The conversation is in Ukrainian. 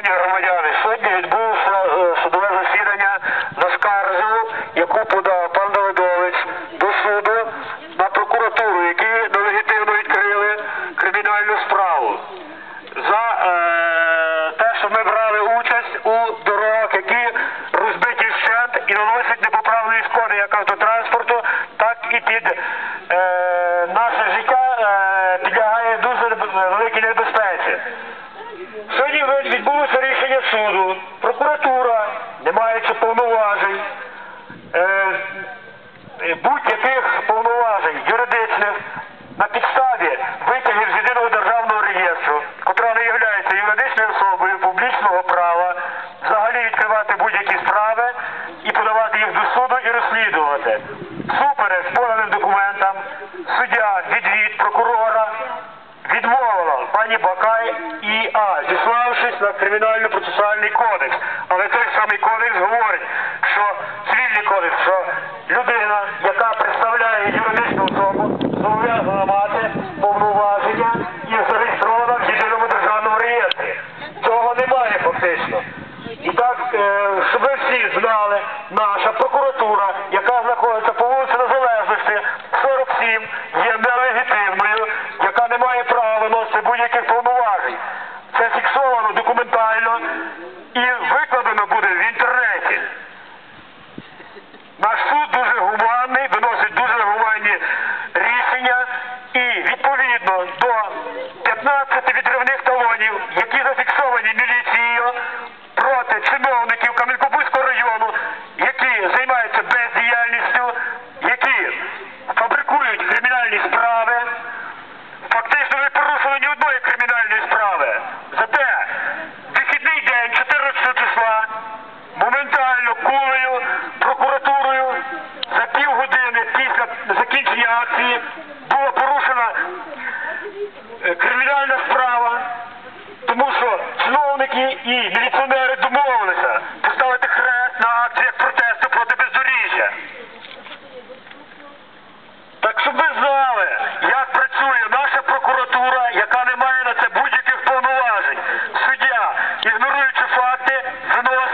Громадяни, сьогодні відбулося е, судове засідання на скаргу, яку подав пан Давидович до суду на прокуратуру, які нелегітимно відкрили кримінальну справу за е, те, що ми брали участь у дорогах, які розбиті вщент і наносять непоправної шкоди як автотранспорту, так і під е, наше життя е, підлягає дуже великій небезпеці. Сьогодні ви- відбулося рішення суду. Прокуратура, не маючи повноважень, е, е, будь-яких повноважень юридичних на підставі витягів з єдиного державного реєстру, котра не є юридичною особою публічного права, взагалі відкривати будь-які справи і подавати їх до суду і розслідувати. Супереч поданим документам, суддя відвід прокурора відмовила пані Бакай і А, на кримінально-процесуальний кодекс. Але той самий кодекс говорить, що цивільний кодекс, що людина, яка представляє юридичну особу, зобов'язана мати повноваження і зареєстрована в єдиному державному реєстрі. Цього немає фактично. І так, е, щоб ви всі знали, наша прокуратура, яка знаходиться по вулиці Незалежності, 47, є нелегітимною, яка не має права виносити будь-яких повноважень. Це фіксовано документально і викладено буде в інтернеті. Наш суд дуже гуманний, виносить дуже гуманні рішення і відповідно до 15 відривних талонів, чиновники і міліціонери домовилися поставити хрест на акціях протесту проти бездоріжжя. Так щоб ви знали, як працює наша прокуратура, яка не має на це будь-яких повноважень. Суддя, ігноруючи факти, виносить